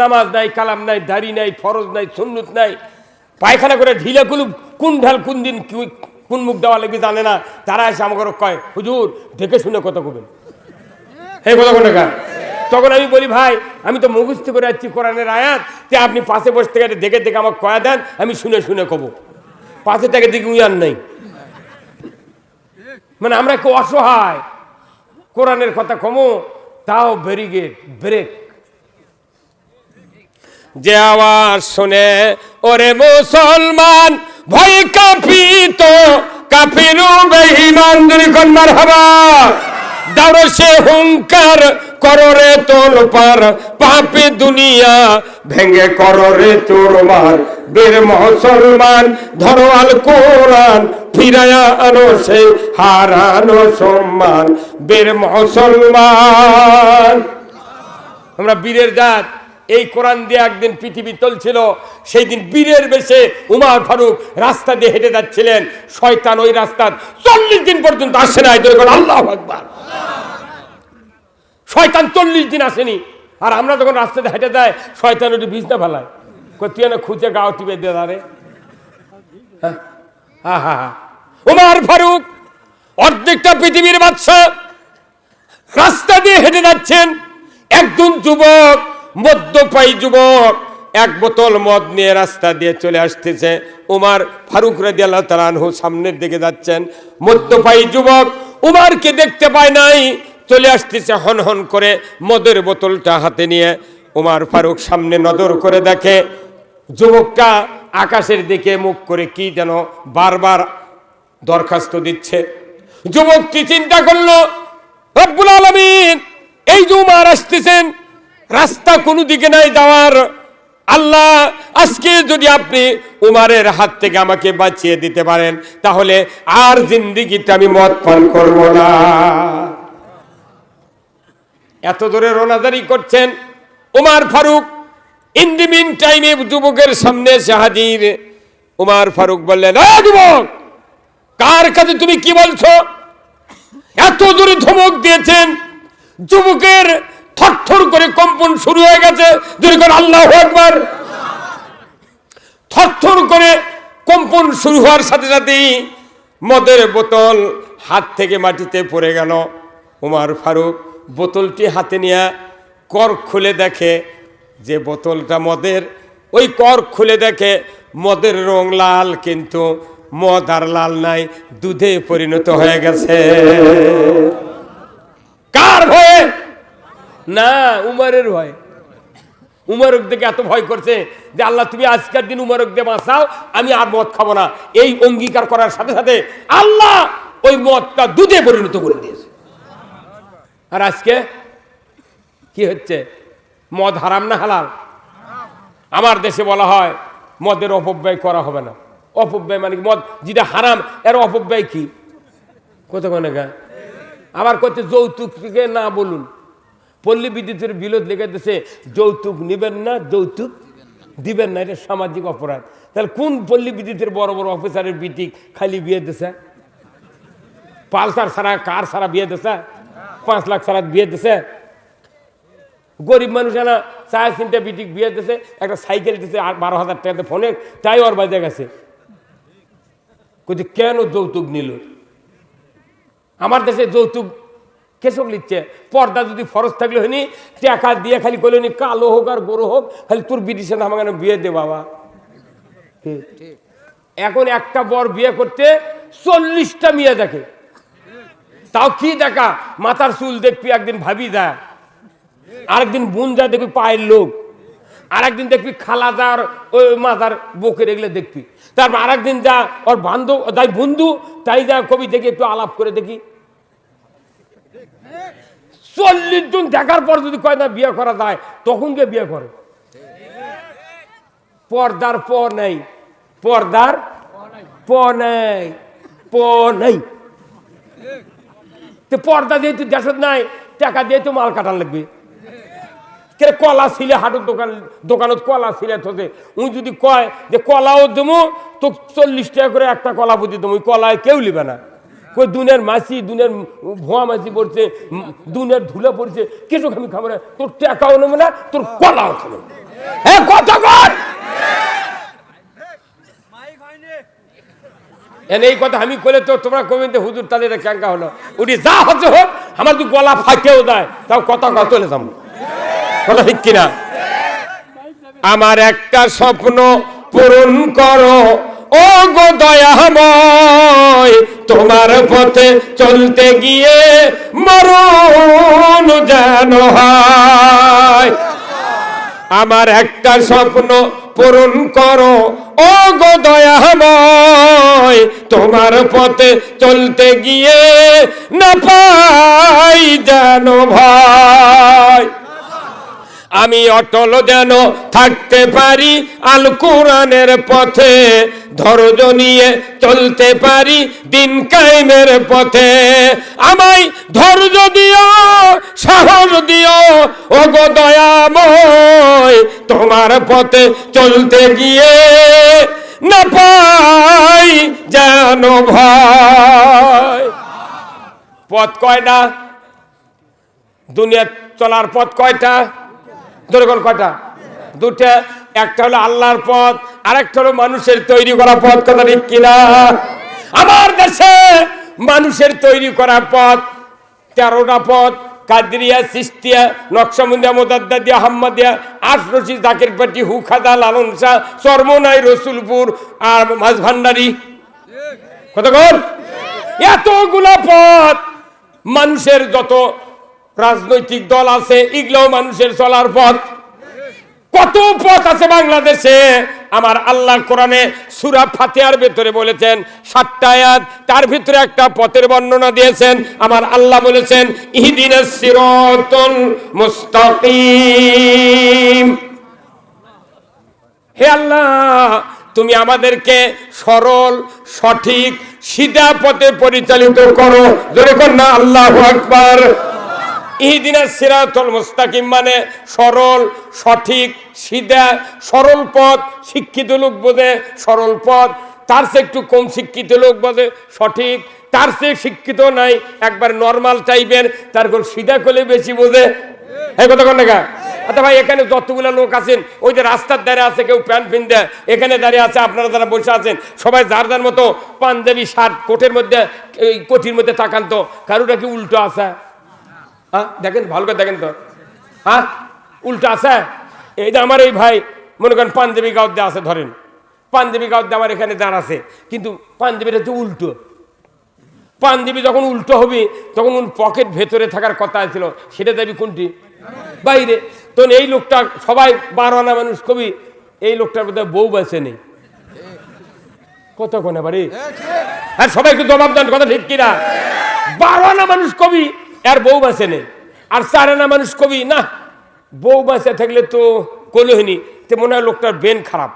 নামাজ নাই, কালাম নাই, দাড়ি নাই, ফরজ নাই, সুন্নত নাই। পায়খানা করে ঢিলে কুলুপ, কোন ঢাল কোন দিন কোন মুখ দেওয়া লাগবে জানে না। তারা এসে আমাকে কয়, হুজুর, দেখে শুনে কথা কবেন হে কথা কোন? তখন আমি বলি, ভাই, আমি তো মুখস্থ করে যাচ্ছি কোরআনের আয়াত। যে আপনি পাশে বসে থেকে দেখে দেখে আমাকে কয়া দেন, আমি শুনে শুনে কব। পাশে থেকে দেখি উইয়ার নেই। মানে আমরা কেউ অসহায়। কোরআনের কথা কমো, তাও ব্যারিগেড ব্রেক যে আওয়াজ শুনে, ওরে মুসলমান, ভয় কাঁপিত। কাফিরু বেঈমান দুরিকন মারহাবা। দাঁড়ো সে হুঙ্কার কররে তোল পার পাপে দুনিয়া ভেঙে কররে চোরমার বীর মুসলমান ধরো আল কোরআন ফিরায়া আনো সে, হারানো সম্মান। বীর মুসলমান। আমরা বীরের জাত। এই কোরআন দিয়ে একদিন পৃথিবী চলছিল সেই দিন বীরের বেশে উমার ফারুক রাস্তা দিয়ে হেঁটে যাচ্ছিলেন। শয়তান ওই রাস্তা চল্লিশ দিন পর্যন্ত আসে না আল্লাহ আকবার। শয়তান চল্লিশ দিন আসেনি। আর আমরা যখন রাস্তাতে হেঁটে যাই, শয়তান ওটি বিছনা ফেলায়। তুই না খুঁজে গাও টিপে দিয়ে দাঁড়ে হা হা হা উমার ফারুক অর্ধেকটা পৃথিবীর বাদশা রাস্তা দিয়ে হেঁটে যাচ্ছেন। একজন যুবক মদ্যপায়ী যুবক এক বোতল মদ নিয়ে রাস্তা দিয়ে চলে আসতেছে। উমার ফারুক রাজি আল্লাহ তালানহু সামনের দিকে যাচ্ছেন। মদ্যপায়ী যুবক উমারকে দেখতে পায় নাই, চলে আসতেছে হন হন করে মদের বোতলটা হাতে নিয়ে। উমার ফারুক সামনে নজর করে দেখে, যুবকটা আকাশের দিকে মুখ করে কি যেন বারবার দরখাস্ত দিচ্ছে। যুবকটি চিন্তা করল, রব্বুল আলমিন, এই যে উমার আসতেছেন রাস্তা কোনো দিকে নাই যাওয়ার। আল্লাহ, আজকে যদি আপনি উমারের হাত থেকে আমাকে বাঁচিয়ে দিতে পারেন, তাহলে আর জিন্দিগিতে আমি মদ পান করব না। এত দূরে রোনাদারি করছেন উমার ফারুক। ইন টাইমে যুবকের সামনে এসে উমার ফারুক বললেন, "এ যুবক, কার কাছে তুমি কি বলছো? এত জোরে ধমক দিয়েছেন যুবকের থরথর করে কম্পন শুরু হয়ে গেছে। করে আল্লাহ একবার থরথর করে কম্পন শুরু হওয়ার সাথে সাথেই মদের বোতল হাত থেকে মাটিতে পড়ে গেল উমার ফারুক। বোতলটি হাতে নিয়ে কর খুলে দেখে যে বোতলটা মদের। ওই কর খুলে দেখে মদের রং লাল, কিন্তু মদ আর লাল নাই, দুধে পরিণত হয়ে গেছে। না, উমারের ভয়। উমারক দেখে এত ভয় করছে যে, আল্লাহ, তুমি আজকের দিন উমারক দিয়ে বাঁচাও, আমি আর মদ খাব না। এই অঙ্গীকার করার সাথে সাথে আল্লাহ ওই মদটা দুধে পরিণত করে দিয়েছে। আর আজকে কি হচ্ছে? মদ হারাম না হালাল? আমার দেশে বলা হয়, মদের অপব্যয় করা হবে না। অপব্যয় মানে? মদ যেটা হারাম, এর অপব্যয় কি? কত গা আবার করতে যৌতুককে না বলুন। পল্লী বিদ্যুতের বিরোধ লেগেছে যৌতুক নেবেন না, যৌতুক দিবেন না, এটা সামাজিক অপরাধ। তাহলে কোন পল্লী বিদ্যুতের বড় বড় অফিসারের বিটিক খালি বিয়ে দিছে? পালসার ছাড়া কার ছাড়া বিয়ে দিছে? পাঁচ লাখ ছাড়া বিয়ে দিছে? গরিব মানুষ না চার তিনটা বিটিক বিয়ে দিছে, একটা সাইকেল দিছে বারো হাজার টাকাতে ফোনে, তাই ওর বাজে গেছে। কিন্তু কেন যৌতুক নিল? আমার দেশে যৌতুক কেসব লিখছে পর্দা যদি ফরজ থাকলে হয়নি টাকা দিয়ে খালি করলে নি কালো হোক আর গরু হোক খালি তোর বিটির সাথে আমাকে বিয়ে দে বাবা। এখন একটা বর বিয়ে করতে চল্লিশটা মেয়ে দেখে। তাও কি দেখা? মাথার চুল দেখবি একদিন ভাবি যা আরেকদিন বোন যা দেখবি পায়ের লোক। আরেকদিন দেখবি খালা যার ওই মাথার বুকের এগুলো দেখবি। তারপর আরেকদিন যা ওর বান্ধব তাই বন্ধু তাই যা কবি দেখি একটু আলাপ করে দেখি। চল্লিশ জন দেখার পর যদি কয় না বিয়ে করা যায়, তখন গিয়ে বিয়ে করে? পর্দার প নেই। পর্দার প নেই। প নেই। তো পর্দা যেহেতু দেশত নাই, টাকা দিয়ে তো মাল কাটার লাগবে। কে কলা ছিলে হাটুর দোকান, দোকানত কলা ছিলে উনি যদি কয় যে কলাও দেবো তো চল্লিশ টাকা করে একটা কলা বুঝি দেবো কলায় কেউ লিবে না। কই দুনের মাছি দুনের ভুয়া মাছি পড়ছে দুনের ধুলে পড়ছে কিছু আমি খাব না তোর টাকাও নেব না, তোর কলাও খাব। হ্যাঁ এই কথা আমি করে তো তোমরা কমেন হুজুর এটা ক্যাঙ্কা হলো? উনি যা হচ্ছে হোক, আমার তো গলা ফাটেও দেয়। তাও কথা কথা চলে যাব। কথা ঠিক কিনা? আমার একটা স্বপ্ন পূরণ করো। ও গো দয়াময়, তোমার পথে চলতে গিয়ে মরণ যেন আমার একটা স্বপ্ন পূরণ করো ও গো দয়াময়, তোমার পথে চলতে গিয়ে না পাই যেন ভাই আমি অটল যেন থাকতে পারি, আল কোরআনের পথে ধৈর্য নিয়ে চলতে পারি, দিন কায়েমের পথে। আমায় ধৈর্য দিও, সাহস দিও ও গো দয়াময়, তোমার পথে চলতে গিয়ে না পাই যেন ভয়। পথ কয়টা দুনিয়া চলার পথ কয়টা? দুর্গণ কয়টা? দুটা, একটা হলো আল্লাহর পথ, আরেকটা হলো মানুষের তৈরি করা পথ, কথা ঠিক কিনা? আমার দেশে মানুষের তৈরি করা পথ, তেরোটা পথ, কাদরিয়া, সিস্তিয়া নকশামুন্দিয়া মোদাদ্দাদিয়া হাম্মাদিয়া আশরশি জাকির পাটি হুখাদা লালন শাহ চর্মনাই, রসুলপুর আর মাছ ভান্ডারি কতক্ষণ এতগুলা পথ, মানুষের যত রাজনৈতিক দল আছে, এগুলোও মানুষের চলার পথ। কত পথ আছে বাংলাদেশে? আমার আল্লাহ কোরআনে সুরা ফাতিহার ভেতরে বলেছেন, সাতটা আয়াত, তার ভিতরে একটা পথের বর্ণনা দিয়েছেন। আমার আল্লাহ বলেছেন ইহদিনাস সিরাতুল মুস্তাকিম। হে আল্লাহ, তুমি আমাদেরকে সরল, সঠিক, সিধা পথে পরিচালিত করো। জোরে কর না, আল্লাহ আকবার। ইহদিনা সিরাতুল মুস্তাকিম মানে সরল, সঠিক, সিধা, সরল পথ, শিক্ষিত লোক বোঝে, সরল পথ। তার চেয়ে একটু কম শিক্ষিত লোক বোঝে, সঠিক। তার চেয়ে শিক্ষিত নাই, একবার নর্মাল টাইপের তারপর সিধা করলে বেশি বোঝে। এই কথা কন না আচ্ছা ভাই, এখানে যতগুলো লোক আছেন, ওই যে রাস্তার ধারে আছে কেউ প্যান্ট পিনতে, এখানে দাঁড়িয়ে আছে, আপনারা যারা বসে আছেন, সবাই যার যার মতো পাঞ্জাবি, শার্ট, কোটের মধ্যে কোটির মধ্যে তাকান তো কারোটা কি উল্টো আছে? হ্যাঁ দেখেন ভালো করে দেখেন তো। হ্যাঁ উল্টো আছে। এই যে আমার এই ভাই মনে করেন পাঞ্জাবি গাঁদে আছে ধরেন। পাঞ্জাবি গাঁদে আমার এখানে দাঁড় আছে। কিন্তু পাঞ্জাবিটা তো উল্টো। পাঞ্জাবি যখন উল্টো হবে তখন ওর পকেট ভেতরে থাকার কথা ছিল। সেটা যাবি কোনটি? বাইরে। তখন এই লোকটা সবাই বারো আনা মানুষ কবি এই লোকটার মধ্যে বউ বেছে নেই। কত কোনে বাড়ি? হ্যাঁ সবাই একটু জবাব দেন কথা ঠিক কিনা? বারো আনা মানুষ কবি আর বউ বাঁচে নেই। আর চার আনা মানুষ কবি, না। বউ বাঁচে থাকলে তো কলহিনী, তো মনে হয় লোকটার বেন খারাপ।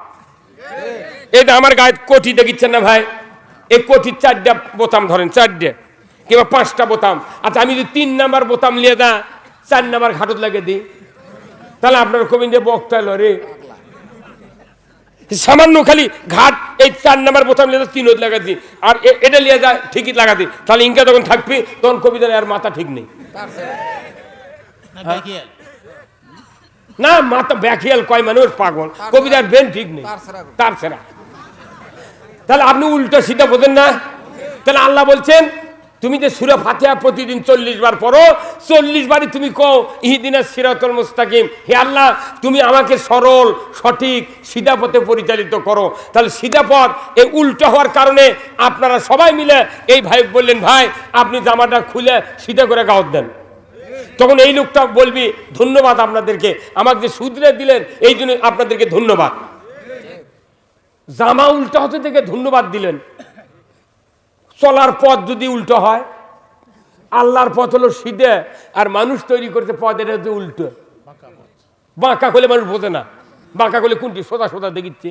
এটা আমার গায়ে কোটি দেখিচ্ছেন না ভাই? এই কোটির চারটা বোতাম ধরেন, চারটে, কিংবা পাঁচটা বোতাম। আচ্ছা আমি যদি তিন নাম্বার বোতাম নিয়ে দা, চার নাম্বার ঘাটত লাগিয়ে দিই। তাহলে আপনার কবি যে বক্তা রে সামান্য খালি ঘাট এই চার নাম্বার বোতাম নিয়ে তিন লাগাতি আর এটা নিয়ে যায় ঠিকই লাগাতি তাহলে ইনকা যখন থাকবি তখন কবিতার আর মাথা ঠিক নেই। না মাথা ব্যাখিয়াল কয় মানুষ পাগল। কবিতার বেন ঠিক নেই। তার ছেঁড়া। ছেড়া। তাহলে আপনি উল্টো সিধা বোঝেন না? তাহলে আল্লাহ বলছেন তুমি যে সুরা ফাতিহা প্রতিদিন চল্লিশ বার পড়ো, চল্লিশ বারই তুমি কও ইহিদিনের সিরাতুল মুস্তাকিম। হে আল্লাহ, তুমি আমাকে সরল, সঠিক সিধা পথে পরিচালিত করো। তাহলে সিধা পথ এই উল্টো হওয়ার কারণে আপনারা সবাই মিলে এই ভাই বললেন, ভাই, আপনি জামাটা খুলে সিধা করে গাওয়াত দেন। তখন এই লোকটা বলবি, ধন্যবাদ আপনাদেরকে, আমাকে যে সুদরে দিলেন, এই জন্য আপনাদেরকে ধন্যবাদ। জামা উল্টো হতে থেকে ধন্যবাদ দিলেন। চলার পথ যদি উল্টো হয়, আল্লাহর পথ হলো সিধে, আর মানুষ তৈরি করতে পথ এটা হচ্ছে উল্টো। বাঁকা করলে মানুষ বোঝে না। বাঁকা করলে কোনটি? সোজা সোজা দেখিচ্ছি।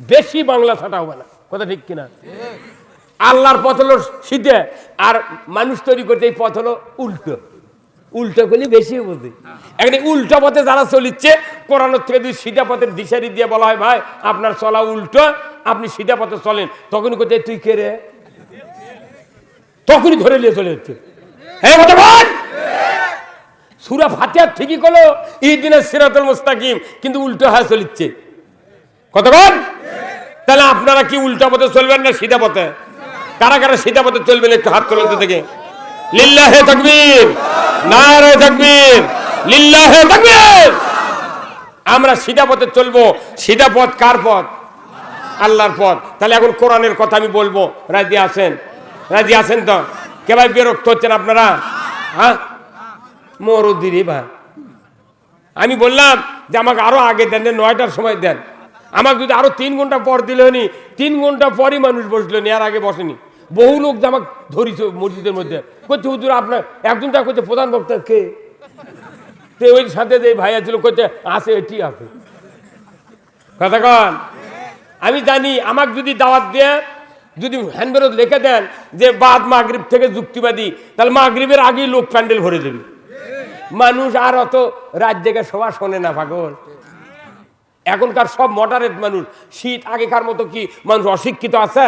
বেশি বাংলা ছাটা হবে না। কথা ঠিক কিনা? আল্লাহর পথ হলো সিধে, আর মানুষ তৈরি করতে এই পথ হলো উল্টো। উল্টো করলে বেশি বোঝে। এখন উল্টো পথে যারা চলিচ্ছে, কোরআনের থেকে যদি সিধা পথের দিশারি দিয়ে বলা হয়, ভাই, আপনার চলা উল্টো, আপনি সিধা পথে চলেন। তখন কোথায় তুই কে রে? তখনই ধরে নিয়ে চলে যাচ্ছে। হ্যাঁ কথা বল! সুরা ফাতিহার ঠিকই করল ঈদিনের সিরাতুল মুস্তাকিম, কিন্তু উল্টো হয়ে চলিচ্ছে। কতক্ষণ তাহলে আপনারা কি উল্টা পথে চলবেন না সিধা পথে? কারা কারা সিধা পথে চলবেন একটু হাত তোলেন থেকে লিল্লাহে তাকবীর নারে তাকবীর, লিল্লাহে তাকবীর! আমরা সিধা পথে চলবো। সিধা পথ কার পথ? আল্লাহর পথ। তাহলে এখন কোরআনের কথা আমি বলব। রাজি আছেন? রাজি আছেন তো? কে ভাই বিরক্ত হচ্ছেন আপনারা? হ্যাঁ? মরুদিরি ভাই। আমি বললাম যে আমাকে আরও আগে দেন নয়টার সময় দেন। আমাকে যদি আরও তিন ঘণ্টা পর দিলে নি তিন ঘণ্টা পরই মানুষ বসল নি আর আগে বসেনি। বহু লোক আমাকে ধরিছে মসজিদের মধ্যে। করছে হুজুর, আপনার একজন তা করছে প্রধান বক্তা কে? তো ওই সাথে যে ভাই আছিল করছে আছে, এটি আছে। কথা কন। আমি জানি, আমাকে যদি দাওয়াত দিয়ে যদি হ্যান্ডবেরত লিখে দেন যে বাদ মাগরিব থেকে যুক্তিবাদী, তাহলে মাগরিবের আগেই লোক প্যান্ডেল ভরে দেবে। মানুষ আর অত রাত জেগে সবার শোনে না, পাগল। এখনকার সব মডারেট মানুষ, শীত আগেকার মতো কি মানুষ অশিক্ষিত আছে?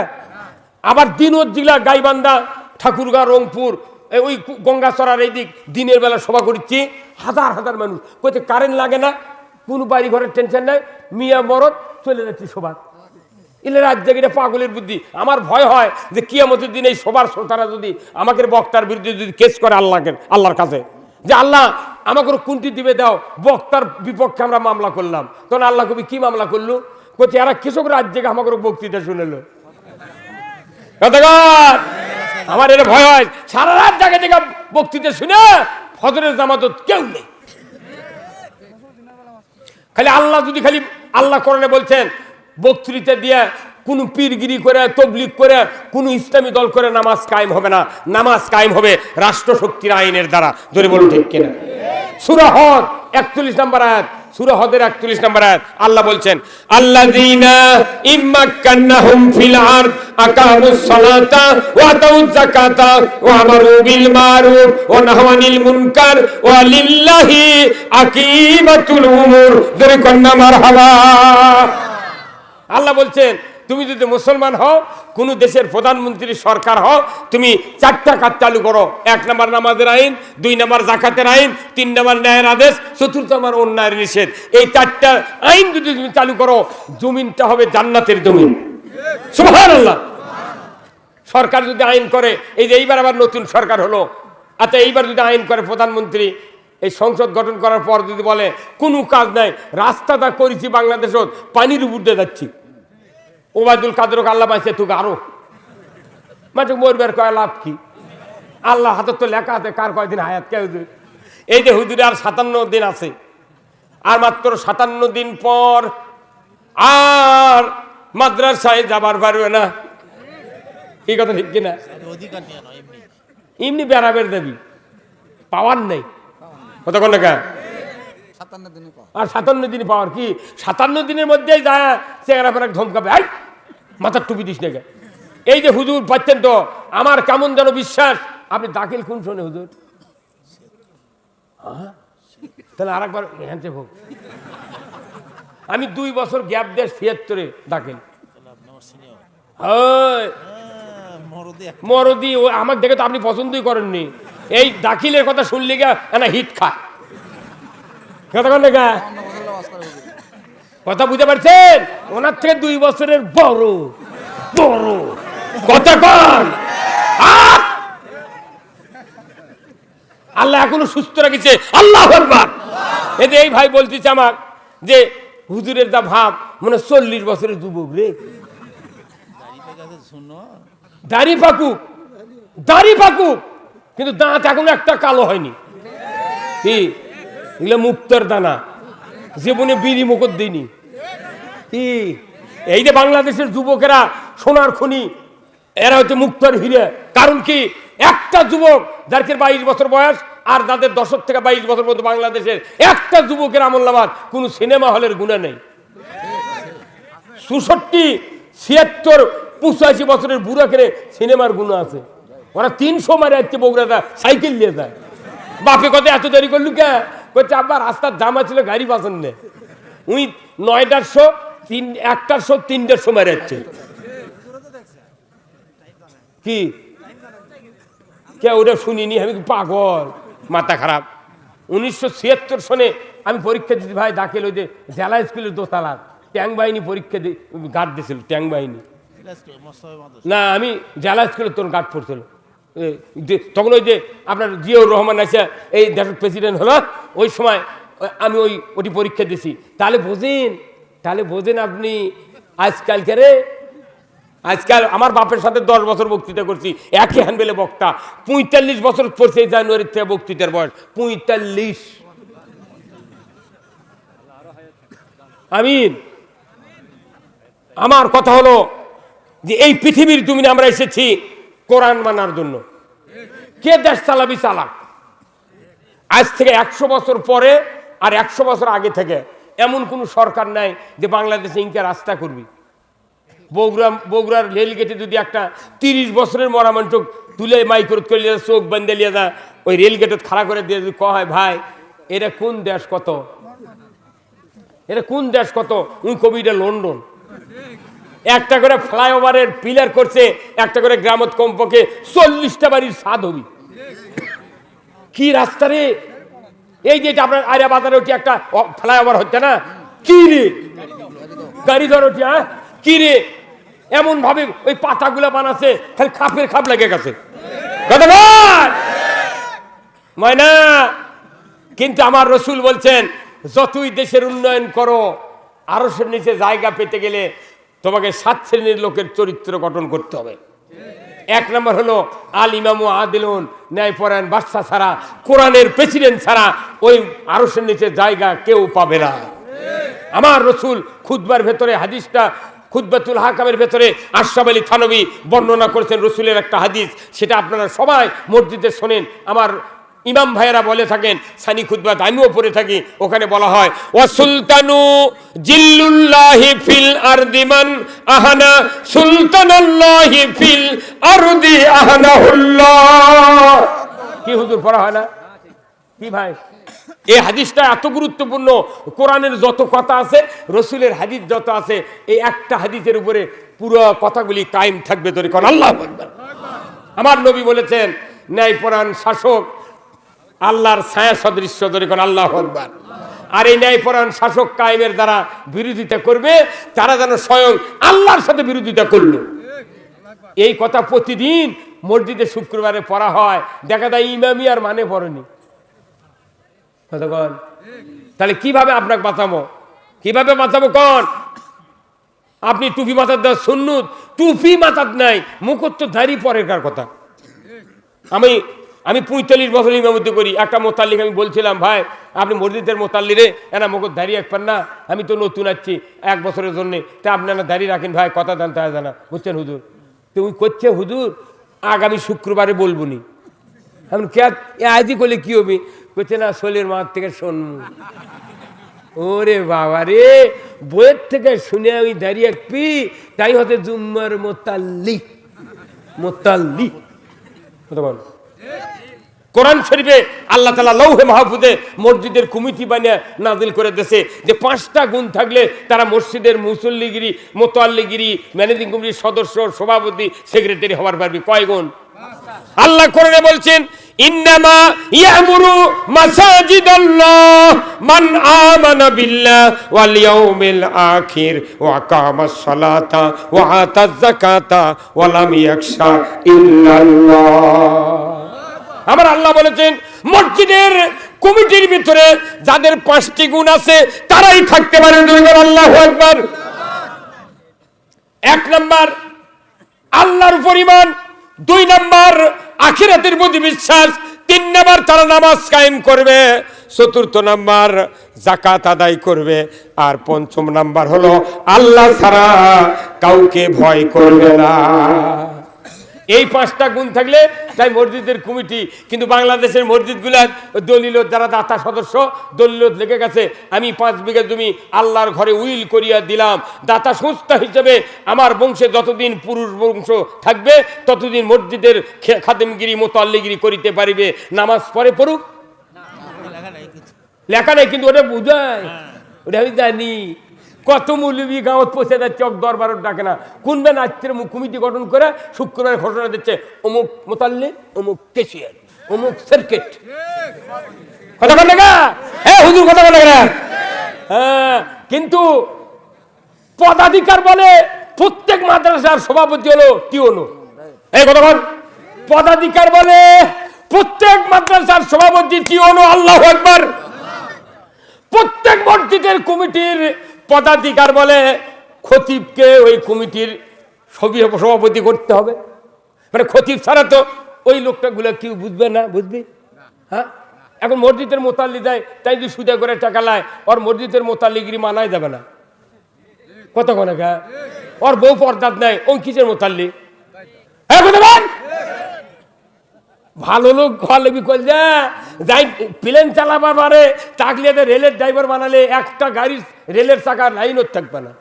আবার দিনত জিলা গাইবান্ধা, ঠাকুরগাঁ, রংপুর ওই গঙ্গাচড়ার এই দিক দিনের বেলা সভা করছি হাজার হাজার মানুষ। কোথায় কারেন্ট লাগে না, কোনো বাড়ি ঘরের টেনশন নাই, মিয়া মরদ চলে যাচ্ছি সবার এলে রাত জেগে পাগলের বুদ্ধি। আমার ভয় হয় যে কিয়ামতের দিন এই সবার শ্রোতারা যদি আমাকে বক্তার বিরুদ্ধে যদি কেস করে আল্লাহকে, আল্লাহর কাছে। যে আল্লাহ, আমাকে কোনটি দিবে, দাও। বক্তার বিপক্ষে আমরা মামলা করলাম। তখন আল্লাহ কবি কি মামলা করল? বলছে, এরা কৃষক রাত জেগে আমাকে বক্তৃতা শুনেলো? আমার এটা ভয় হয়। সারা রাত জায়গা জায়গা বক্তৃতা শুনে ফজরের জামাত কেউ নেই। খালি আল্লাহ যদি খালি আল্লাহ করণে বলছেন বক্তৃতা দিয়ে কোনো পীরগিরি করে তবলিক করে, কোনো ইসলামী দল করে নামাজ কায়েম হবে না। নামাজ কায়েম হবে রাষ্ট্রশক্তির আইনের দ্বারা। ধরে বলুন ঠিক কিনা? সুরা হদ, একচল্লিশ নম্বর আয়াত। সুরা হদের একচল্লিশ নম্বর আয়াত। আল্লাহ বলছেন, আল্লাযীনা ইম্মাক্কান্নাহুম ফিল আরদ আকামুস সালাতা ওয়া আতাউজ যাকাতা ওয়া আমারু বিল মারুফ ওয়া নাহাউ আনিল মুনকার ওয়া লিল্লাহি আকিবাতুল উমুর। ধরে কন্যা, মারহাবা। আল্লাহ বলছেন, তুমি যদি মুসলমান হও, কোন দেশের প্রধানমন্ত্রী সরকার হও, তুমি চারটা কাজ চালু করো। এক নম্বর নামাজের আইন, দুই নম্বর জাকাতের আইন, তিন নম্বর ন্যায়ের আদেশ, চতুর্থ নম্বর অন্যায়ের নিষেধ। এই চারটা আইন যদি তুমি চালু করো, জমিনটা হবে জান্নাতের জমিন। সুবহানাল্লাহ। সরকার যদি আইন করে, এই যে এইবার আবার নতুন সরকার হলো আচ্ছা এইবার যদি আইন করে প্রধানমন্ত্রী, এই সংসদ গঠন করার পর যদি বলে, কোনো কাজ নাই, রাস্তাটা করেছি বাংলাদেশত পানির উপর দিয়ে যাচ্ছি। ওবায়দুল কাদরক আল্লাহ পাইছে তুকে আরও। মানে মরবার কয় লাভ কি? আল্লাহ হাতের তো লেখা আছে, কার কয়দিন হায়াত কে হুজুর? এই যে হুজুরে আর সাতান্ন দিন আছে। আর মাত্র সাতান্ন দিন পর আর মাদ্রাসায় যাবার পারবে না। কি কথা ঠিক কিনা? এমনি বেড়াবের দেবী। পাওয়ার নেই। কতক্ষণ পাওয়া আর সাতান্ন দিন পাওয়ার কি? সাতান্ন দিনের মধ্যেই যায় চেহারা ধমকাবে মাথার টুপি দিস নাকি এই যে হুজুর পাচ্ছেন তো, আমার কেমন যেন বিশ্বাস? আপনি দাখিল কোন শোনে হুজুর? হ্যাঁ? তাহলে আর একবার হ্যাঁচে হোক। আমি দুই বছর গ্যাপ দিয়ে ছিয়াত্তরে দাখিল। আমার মরদে, ও আমাকে দেখে তো আপনি পছন্দই করেননি। এই দাখিলের কথা শুনলে গা না হিট খা কথা বুঝতে পারছেন? ওনার থেকে দুই বছরের বড় বড়। কন। আল্লাহ এখনও সুস্থ রেখেছে। আল্লাহ এতে এই ভাই বলতেছে আমার যে হুজুরের যা ভাব মানে চল্লিশ বছরের যুবক রে। দাড়ি পাকুক। দাড়ি পাকুক। কিন্তু দাঁত এখন একটা কালো হয়নি। কি? এগুলো মুক্তার দানা। জীবনে বিড়ি মুখর দিইনি। এই যে বাংলাদেশের যুবকেরা সোনার খনি, এরা হচ্ছে মুক্তার হিরে। কারণ কি? একটা যুবক কি বাইশ বছর বয়স আর যাদের দশক থেকে বাইশ বছর পর্যন্ত বাংলাদেশের একটা যুবকের আমল নামার কোনো সিনেমা হলের গুণা নেই। চৌষট্টি, ছিয়াত্তর, পঁচাশি বছরের বুড়া কেড়ে সিনেমার গুণ আছে। ওরা তিনশো মারে যাচ্ছে বগুড়াটা সাইকেল নিয়ে যায়। বাপে কত এত দেরি করলু কে? করছে আবার রাস্তার জামা ছিল গাড়ি পাচ্ছেন না। উনি নয়টার শো তিন একটার শো তিনটার সময় যাচ্ছে কি? কে ওটা শুনিনি আমি পাগল? মাথা খারাপ। উনিশশো ছিয়াত্তর সনে আমি পরীক্ষা দিতে ভাই দাখিল ওই যে জেলা স্কুলের দোতলার ট্যাং বাহিনী পরীক্ষা দি গার্ড দিয়েছিল ট্যাং বাহিনী। না আমি জেলা স্কুলের তোর গার্ড পড়ছিল। তখন ওই যে আপনার জিয়াউর রহমান আছে এই দেশের প্রেসিডেন্ট হলো, ওই সময় আমি ওই, ওটি পরীক্ষা দিছি। তাহলে বোঝেন তাহলে বোঝেন আপনি আজকালকারে আজকাল আমার বাপের সাথে দশ বছর বক্তৃতা করছি, একই হ্যান্ডবেলে বক্তা। পঁয়তাল্লিশ বছর পড়ছে জানুয়ারির থেকে বক্তৃতার বয়স, পঁয়তাল্লিশ। আমিন। আমার কথা হলো যে, এই পৃথিবীর জমিনে আমরা এসেছি কোরআন মানার জন্য। কে দেশ চালাবি চালাক? আজ থেকে একশো বছর পরে আর একশো বছর আগে থেকে এমন কোনো সরকার নাই যে বাংলাদেশে ইনকে রাস্তা করবি। বগুড়া, বগুড়ার রেল গেটে যদি একটা তিরিশ বছরের মরামান্ট তুলে মাইক্রোত করে লিয়ে চোখ বান্ধে লিয়ে যা, ওই রেল গেটত খাড়া করে দিয়ে যদি কয় ভাই, এটা কোন দেশ কত? এটা কোন দেশ কত? উনি কবিটা লন্ডন। একটা করে ফ্লাইওভারের পিলার করছে, একটা করে গ্রামত কমপক্ষে চল্লিশটা বাড়ির স্বাদ হবি। কি রাস্তা রে? এই যে আপনার আরিয়া বাজারে ওটি একটা ফ্লাইওভার হচ্ছে না? কি রে? গাড়ি ধর ওটি হ্যাঁ? কি রে? এমন ভাবে ওই পাতাগুলা বানাচ্ছে, খালি খাপের খাপ লেগে গেছে। ময়না, কিন্তু আমার রসুল বলছেন, যতই দেশের উন্নয়ন করো, আরও সে নিচে জায়গা পেতে গেলে তোমাকে সাত শ্রেণির লোকের চরিত্র গঠন করতে হবে। এক নম্বর হলো আল ইমামু আদিলুন, ন্যায়পরায়ণ বাদশা ছাড়া, কোরআনের প্রেসিডেন্ট ছাড়া ওই আরসের নিচে জায়গা কেউ পাবে না। আমার রসুল খুদবার ভেতরে হাদিসটা খুদ্বাতুল হাকামের ভেতরে আশরাফ আলী থানবী বর্ণনা করেছেন রসুলের একটা হাদিস, সেটা আপনারা সবাই মসজিদে শোনেন। আমার ইমাম ভাইয়েরা বলে থাকেন, সানি খুদ্বাত আমিও পড়ে থাকি, ওখানে বলা হয় ও সুলতানু জিল্লুল্লাহি ফিল আরদিমান আহানা, সুলতানাল্লাহি ফিল আরদি আহানাহুল্লাহ। কি হুজুর, পড়া হয় না? কি ভাই? এই হাদিসটা এত গুরুত্বপূর্ণ, কোরআনের যত কথা আছে, রসুলের হাদিস যত আছে, এই একটা হাদিসের উপরে পুরো কথাগুলি কায়েম থাকবে তোর কোন আল্লাহ। আমার নবী বলেছেন ন্যায়পরাণ শাসক আল্লাহর ছায়া সদৃশ্য ধরে কোন আল্লাহ আকবার। আর এই ন্যায়পরাণ শাসক কায়েমের দ্বারা বিরোধিতা করবে, তারা যেন স্বয়ং আল্লাহর সাথে বিরোধিতা করল। এই কথা প্রতিদিন মসজিদে শুক্রবারে পড়া হয়। দেখা যায় ইমামি আর মানে পড়েনি। কতক্ষণ তাহলে কীভাবে আপনাকে বাঁচাবো? কীভাবে বাঁচাবো কন? আপনি টুপি মাথার দেওয়া সুন্নুত, টুপি মাথার নাই মুখত তো দাড়ি পরের কার কথা। আমি আমি পঁয়তাল্লিশ বছর ইমামতি করি। একটা মোতাল্লিক আমি বলছিলাম, ভাই, আপনি মসজিদের মোতাল্লি রে এনা মুখত দাঁড়িয়ে একবার না। আমি তো নতুন আছি এক বছরের জন্য। তা আপনারা দাঁড়িয়ে রাখেন, ভাই, কথা জানতে হয় জানা বুঝছেন হুজুর? তুমি করছে, হুজুর, আগামী শুক্রবারে বলব নি। আমি কে আজই করলে কী হবে? বলছে, না, শোলের মাঠ থেকে শুনব। ওরে বাবা রে, বইয়ের থেকে শুনে আমি দাঁড়িয়ে পি তাই হতে জুম্মার মোতাল্লি মোতাল্লি কথা বল। কোরআন শরীফে আল্লাহ তালা লৌহে মাহফুদে মসজিদের কমিটি বানিয়ে নাজিল করে দেশে যে পাঁচটা গুণ থাকলে তারা মসজিদের মুসল্লিগিরি, মোতাল্লিগিরি, ম্যানেজিং কমিটির সদস্য, সভাপতি, সেক্রেটারি হওয়ার পারবি। কয় গুণ? আল্লাহ কোরআনে বলছেন, ইন্নামা আমার আল্লাহ বলেছেন, মসজিদের কমিটির ভিতরে যাদের পাঁচটি গুণ আছে, তারাই থাকতে পারেন আল্লাহ একবার এক নাম্বার, আল্লাহর পরিমাণ দুই নাম্বার, আখিরাতের প্রতি বিশ্বাস। তিন নাম্বার, তারা নামাজ কায়েম করবে। চতুর্থ নাম্বার জাকাত আদায় করবে। আর পঞ্চম নাম্বার হলো, আল্লাহ ছাড়া কাউকে ভয় করবে না। এই পাঁচটা গুণ থাকলে তাই মসজিদের কমিটি কিন্তু বাংলাদেশের মসজিদগুলার দলিল যারা দাতা সদস্য দলিল লেগে গেছে আমি পাঁচ বিঘা জমি আল্লাহর ঘরে উইল করিয়া দিলাম। দাতা সংস্থা হিসেবে আমার বংশে যতদিন পুরুষ বংশ থাকবে ততদিন মসজিদের খাদেমগিরি মোতাল্লিগিরি করিতে পারিবে। নামাজ পরে পড়ুক। লেখা নাই লেখা নেই কিন্তু ওটা বুঝায়। ওটা আমি জানি। কত মৌলবী গাঁত পৌঁছে যাচ্ছে অক দরবার ডাকে না। কোনবেন আজকের কমিটি গঠন করে শুক্রবার ঘোষণা দিচ্ছে, অমুক মোতাল্লি, অমুক কেশিয়ার, অমুক সার্কিট। কথা এ হুজুর, কথা বলে হ্যাঁ কিন্তু পদাধিকার বলে প্রত্যেক মাদ্রাসার সভাপতি হলো টিওনো। এই কথা বল পদাধিকার বলে প্রত্যেক মাদ্রাসার সভাপতি টিওনো, আল্লাহ একবার প্রত্যেক মসজিদের কমিটির পদাধিকার বলে খতিবকে ওই কমিটির সভাপতি করতে হবে। মানে খতিব ছাড়া তো ওই লোকটা গুলো কেউ বুঝবে না, বুঝবি? হ্যাঁ? এখন মসজিদের মোতাল্লি দেয়, তাই যদি সুদে করে টাকা লায় ওর মসজিদের মোতাল্লিগিরি মানাই যাবে না। কত কোনে ওর বউ পর্দাত নেয় ও কিসের মোতাল্লি হ্যাঁ ভালো লোক ভালোবি করলে যাই প্লেন চালাবার পারে তাকলে রেলের ড্রাইভার বানালে একটা গাড়ির রেলের চাকার লাইনও থাকবে না।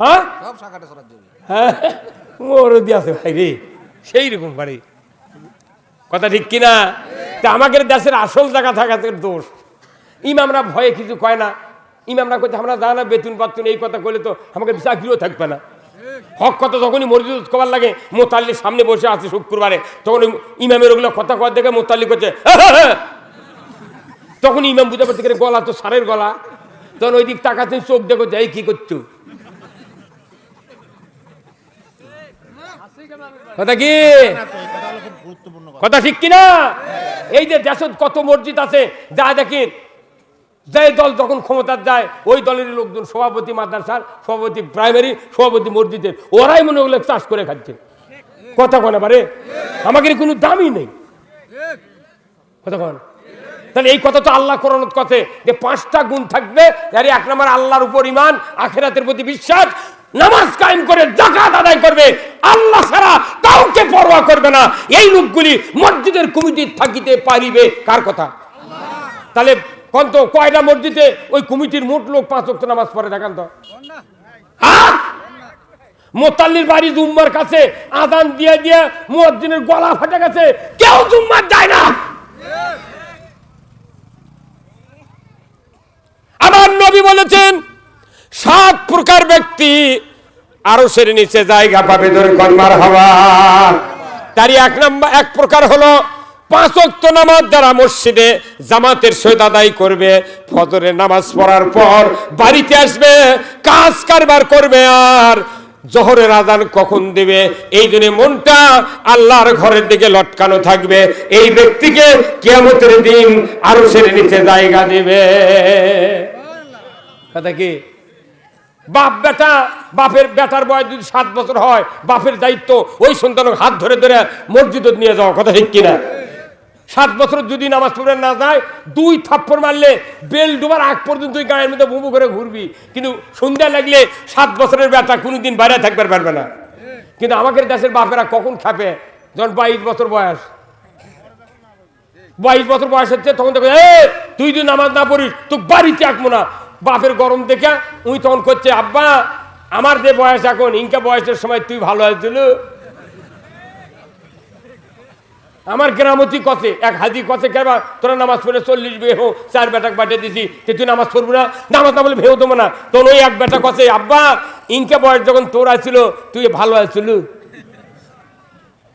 হ্যাঁ? হ্যাঁ আছে ভাই রে সেই রকম কথা ঠিক কিনা? তা আমাদের দেশের আসল জায়গা থাকাতে দোষ। ইমামরা ভয়ে কিছু কয় না। ইমামরা আমরা জানা বেতন পাচ্ছেন এই কথা কইলে তো আমাকে চাকরিও থাকবে না। হক কথা যখনই মসজিদ কবার লাগে, মোতাল্লির সামনে বসে আছে শুক্রবারে। তখন ইমামের ওগুলো কথা কয় দেখে মোতাল্লি করছে তখন ইমাম বুঝে পারছে কিরে গলা তো সারের গলা। তখন ওই দিক তাকাতে চোখ দেখো, যাই, কি করছ? কথা কি? কথা কথা কথা ঠিক কিনা? এই যে দেশত কত মসজিদ আছে, যা দেখেন যে দল যখন ক্ষমতার যায়, ওই দলের লোকজন সভাপতি, মাদ্রাসার সভাপতি প্রাইমারি সভাপতি, মসজিদের, ওরাই মনে হলো চাষ করে খাচ্ছে। কথা কনে পারে আমাদের কোনো দামই নেই। কথা কন। তাহলে এই কথা তো আল্লাহ করণত কথা। যে পাঁচটা গুণ থাকবে যার এক নম্বর আল্লাহর উপর ইমান আখেরাতের প্রতি বিশ্বাস, নামাজ কায়েম করে জাকাত আদায় করবে। আল্লাহ ছাড়া কাউকে পরোয়া করবে না। এই লোকগুলি মসজিদের কমিটি থাকিতে পারিবে। কার কথা? তাহলে কোন কয়টা মসজিদে ওই কমিটির মোট লোক পাঁচ ওয়াক্ত নামাজ পড়ে, দেখান তো। হ্যাঁ? মোতাল্লির বাড়ি জুম্মার কাছে আদান দিয়ে দিয়ে মুয়াজ্জিনের গলা ফাটে গেছে। কেউ জুম্মার যায় না। আমার নবী বলেছেন, সাত প্রকার ব্যক্তি আরও সের নিচে জায়গা পাবে ধরে হওয়া তারই এক নম্বর, এক প্রকার হলো পাঁচ ওয়াক্ত নামাজ যারা মসজিদে জামাতের সহিত আদায় করবে ফজরের নামাজ পড়ার পর বাড়িতে আসবে, কাজ কারবার করবে আর জহরের আদান কখন দেবে? এই জন্য মনটা আল্লাহর ঘরের দিকে লটকানো থাকবে। এই ব্যক্তিকে কিয়ামতের দিন আরও সের নিচে জায়গা দেবে। কথা কি? বাপ বেটা, বাপের বেটার বয়স যদি সাত বছর হয়, বাপের দায়িত্ব ওই সন্তানকে হাত ধরে ধরে মসজিদে নিয়ে যাওয়া, কথা ঠিক কিনা? সাত বছর যদি নামাজ পড়ে না যায়, দুই থাপ্পড় মারলে বেল ডুবার আগ পর্যন্ত তুই গায়ের মধ্যে বুবু করে ঘুরবি। কিন্তু সন্ধ্যা লাগলে সাত বছরের বেটা কোনোদিন বাইরে থাকতে পারবে না। কিন্তু আমাদের দেশের বাপেরা কখন খাপে যখন বাইশ বছর বয়স। বাইশ বছর বয়স হচ্ছে, তখন দেখো এ, তুই যদি নামাজ না পড়িস তো বাড়িতে আঁকবো না। বাপের গরম দেখে উনি তখন করছে, আব্বা, আমার যে বয়স এখন, ইনকা বয়সের সময় তুই ভালো হয়েছিল আমার গ্রামতি কথে এক হাজি কথে কেবা তোরা নামাজ পড়ে চল্লিশ হো চার বেটাক বাটে দিছি যে তুই নামাজ পড়ব না? নামাজ না বলে ভেও দেবো না। তখন ওই এক বেটা কথে আব্বা ইনকে বয়স যখন তোর আছিল তুই ভালো আছিল।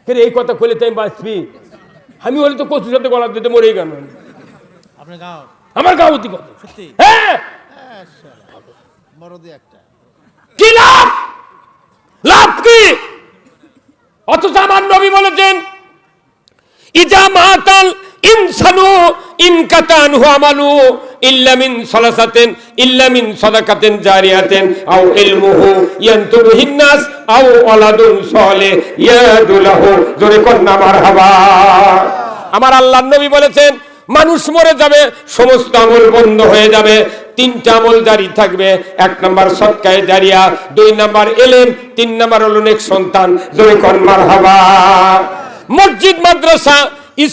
এই কথা খুলে তুই বাঁচবি। আমি হলে তো কচুর সাথে গলা দিতে মরেই গেল আমার গাঁৱতী কথা হ্যাঁ! হ্যাঁ, কি লাভ? লাভ কি? অথচ আমার নবী বলেছেন আমার আল্লাহর নবী বলেছেন, মানুষ মরে যাবে, সমস্ত আমল বন্ধ হয়ে যাবে, তিনটা আমল জারি থাকবে, এক নাম্বার সৎকায় জারিয়া, দুই নাম্বার এলেন তিন নাম্বার হলো নেক সন্তান। জোরে কন্মার হাবা মসজিদ, মাদ্রাসা,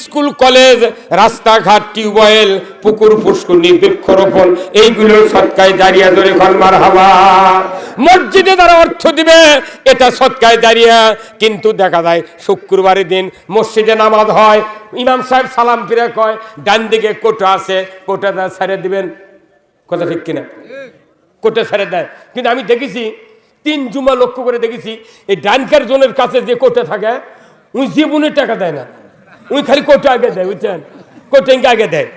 স্কুল, কলেজ, রাস্তাঘাট, টিউবওয়েল, পুকুর পুষ্কুনি বৃক্ষরোপণ, এইগুলো সৎকায় দাঁড়িয়ে ধরে কলমার হাওয়া মসজিদে তারা অর্থ দিবে, এটা সৎকায় দাঁড়িয়ে কিন্তু দেখা যায় শুক্রবারের দিন মসজিদে নামাজ হয়, ইমাম সাহেব সালাম ফিরে কয়, ডান দিকে কোটা আছে কোটাটা ছেড়ে দিবেন। কথা ঠিক কিনা? কোটা ছেড়ে দেয়। কিন্তু আমি দেখেছি, তিন জুমা লক্ষ্য করে দেখেছি, এই ডানকার জনের কাছে যে কোটা থাকে উনি জীবনের টাকা দেয় না। উনি খালি কোটা আগে দেয়, বুঝছেন? কোটেঙ্গে আগে দেয়।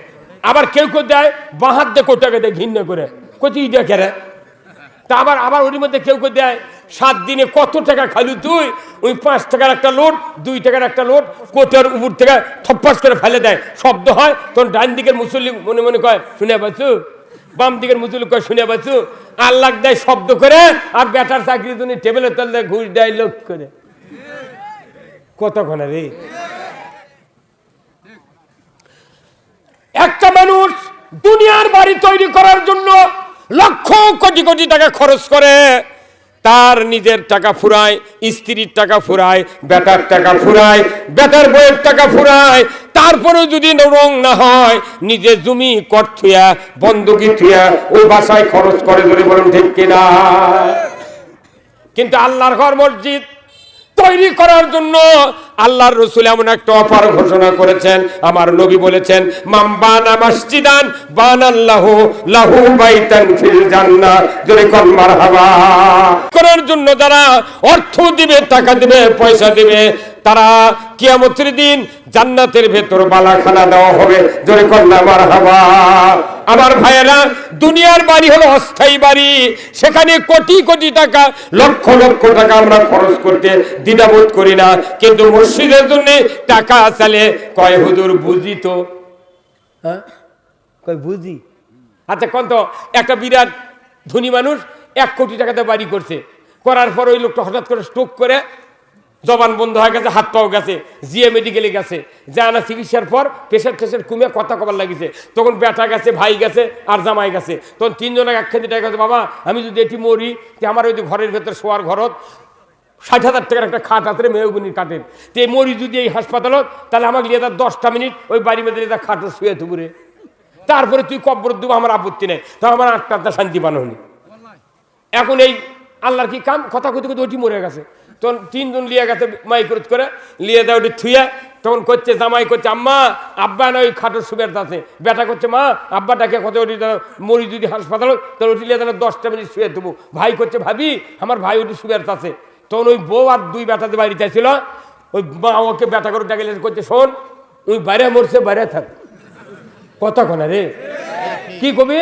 আবার কেউ কেউ দেয় বাঁ হাত দিয়ে কোটাকে দেয় ঘৃণা করে। কোটি ইটা কেরে তা আবার আবার ওর মধ্যে কেউ কেউ দেয়, সাত দিনে কত টাকা খালু তুই? ওই পাঁচ টাকার একটা লোড দুই টাকার একটা লোড কোটের উপর থেকে থপ্পাস করে ফেলে দেয়। শব্দ হয়, তখন ডান দিকের মুসল্লি মনে মনে কয়, শুনে বাছু বাম দিকের মুসল্লি কয়, শুনে বাছু আল্লাহ দেয় শব্দ করে, আর ব্যাটার চাকরি তুমি টেবিলের তল দেয়, ঘুষ দেয়, লোক করে। কতক্ষণ রে? একটা মানুষ দুনিয়ার বাড়ি তৈরি করার জন্য লক্ষ কোটি কোটি টাকা খরচ করে, তার নিজের টাকা ফুরায়, স্ত্রীর টাকা ফুরায়, বেটার টাকা ফুরায়, বেটার বইয়ের টাকা ফুরায়, তারপরেও যদি রং না হয় নিজের জমি কর থুয়া, বন্দুকি থুয়া ওই বাসায় খরচ করে বলুন ঠিক কিনা? কিন্তু আল্লাহর ঘর মসজিদ তৈরি করার জন্য আল্লাহর রসুল এমন একটা অফার ঘোষণা করেছেন। আমার নবী বলেছেন মাম বানা মসজিদান, বানাল্লাহু লাহু বাইতান ফিল জান্নাহ। জোরে কর মারহাবা। করার জন্য যারা অর্থ দিবে, টাকা দিবে, পয়সা দিবে তারা কিয়ামতের দিন জান্নাতের ভেতর বালাখানা দেওয়া হবে। জোরে কন্যা মারহাবা। আমার ভাইয়েরা দুনিয়ার বাড়ি হলো অস্থায়ী বাড়ি। সেখানে কোটি কোটি টাকা লক্ষ লক্ষ টাকা আমরা খরচ করতে দ্বিধাবোধ করি না। কিন্তু মসজিদের জন্য টাকা চালে কয় হুজুর বুঝি তো? হ্যাঁ? কয় বুঝি? আচ্ছা কোন তো? একটা বিরাট ধনী মানুষ এক কোটি টাকাতে বাড়ি করছে। করার পর ওই লোকটা হঠাৎ করে স্ট্রোক করে জবান বন্ধ হয়ে গেছে, হাত পাও গেছে জিএ মেডিকেলে গেছে। জানা চিকিৎসার পর প্রেশার টেশার কমে কথা কবার লাগিছে। তখন বেটা গেছে, ভাই গেছে আর জামাই গেছে। তখন তিনজনে একখানি টাকা গেছে বাবা, আমি যদি এটি মরি, তো আমার ওই ঘরের ভেতর শোয়ার ঘরত ষাট হাজার টাকার একটা খাট আছে রে মেহগুনির কাঠের। তো মরি যদি এই হাসপাতালত তাহলে আমাকে লিয়ে তার দশটা মিনিট, ওই বাড়ি লিয়ে তার খাটে শুয়ে থুবুরে তারপরে তুই কব্বর দেবো, আমার আপত্তি নেই। তো আমার আটটা শান্তি পানো এখন এই আল্লাহর কি কাম? কথা কইতে কইতে ওটি মরে গেছে। তখন তিনজন লিয়ে গেছে মাইক্রোত করে, লিয়ে দেয় ওটি থুয়ে তখন করছে জামাই করছে আম্মা, আব্বা না ওই খাটোর সুবের আছে বেটা করছে মা, আব্বাটাকে কত ওটি মরি যদি হাসপাতাল, তাহলে ওটি লিয়ে দশটা মিনিট শুয়ে দেবো। ভাই করছে ভাবি, আমার ভাই ওটি সুবের আছে তখন ওই বউ আর দুই বেটাতে বাড়িতে ছিল ওই মা ওকে বেটা করে ডাকে করছে শোন ওই বাইরে মরছে, বাইরে থাক। কতক্ষণ রে? কি কবি?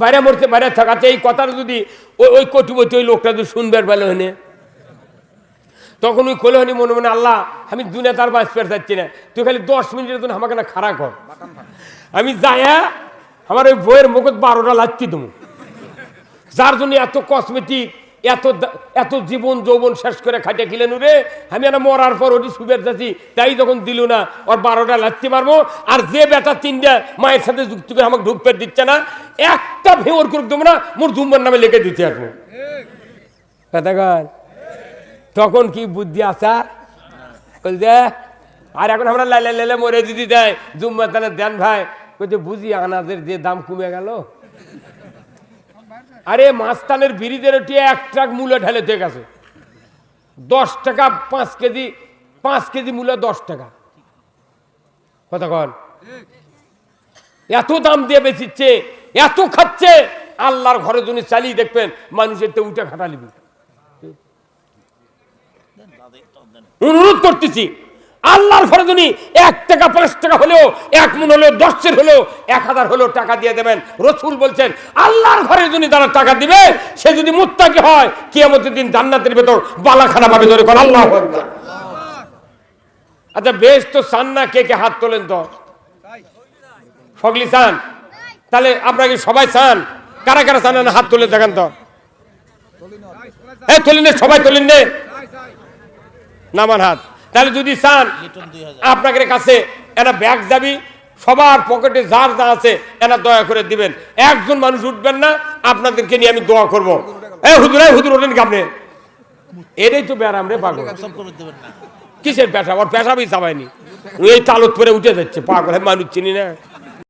বাইরে মরছে, বাইরে থাক। থাকাতে এই কথাটা যদি ওই ওই কটুবতী ওই লোকটা যদি শুনবার ভালো হনে তখন ওই কোলে হনি মনে মনে আল্লাহ আমি দুনিয়া তার বাঁচ পেরে যাচ্ছি না। তুই খালি দশ মিনিটের জন্য আমাকে না খারাপ কর। আমি যায়া আমার ওই বইয়ের মুখত বারোটা লাগছি তুমি যার জন্য এত কসমেটিক এত এত জীবন যৌবন শেষ করে খাটিয়ে খেলেন রে আমি একটা মরার পর ওটি সুবের যাচ্ছি তাই যখন দিল না ওর বারোটা লাগতে পারব আর যে বেটা তিনটা মায়ের সাথে যুক্তি করে আমাকে ঢুকতে দিচ্ছে না একটা ভেঙর করে দেবো না মোর জুম্বার নামে লিখে দিতে আসব কথাগণ তখন কি বুদ্ধি আসার বলছে আর এখন আমরা লাইলে লাইলে মরে দিদি দেয় জুম্মা তাহলে দেন ভাই। বলছে বুঝি আনাজের যে দাম কমে গেল। আরে মাস্তানের বিড়িদের ওটি এক ট্রাক মূল্য ঢেলে ঠিক আছে দশ টাকা পাঁচ কেজি পাঁচ কেজি মূল্য দশ টাকা। কতক্ষণ এত দাম দিয়ে বেচিচ্ছে, এত খাচ্ছে, আল্লাহর ঘরে জন্য চালিয়ে দেখবেন, মানুষের তো উঠে খাটা লিবি অনুরোধ করতেছি, আল্লাহর ঘরে যদি এক টাকা, পাঁচ টাকা হলেও, এক মন হলেও দশের হলেও, এক হাজার হলেও টাকা দিয়ে দেবেন। রসুল বলছেন, আল্লাহর ঘরে যদি তারা টাকা দিবে, সে যদি মুত্তাকি হয়, কিয়ামতের দিন জান্নাতের ভেতর বালাখানা পাবে ধরে কর আল্লাহ আচ্ছা বেশ তো চান না, কে কে হাত তোলেন তো? ফগলি চান? তাহলে আপনাকে সবাই চান? কারা কারা চান? হাত তুলে দেখেন তো। হ্যাঁ তুলিন, সবাই তুলিন। নে নামান হাত। তাহলে যদি চান, আপনাদের কাছে একটা ব্যাগ যাবি, সবার পকেটে যার যা আছে এনা দয়া করে দিবেন। একজন মানুষ উঠবেন না, আপনাদেরকে নিয়ে আমি দোয়া করব। হুজুর এই হুজুর, ওঠেন কি আপনি? এটাই তো ব্যারাম রে পাগল। কিসের পেশা ওর পেশাবই চাবায়নি। এই তালত পরে উঠে যাচ্ছে, পাগল মানুষ চিনি না।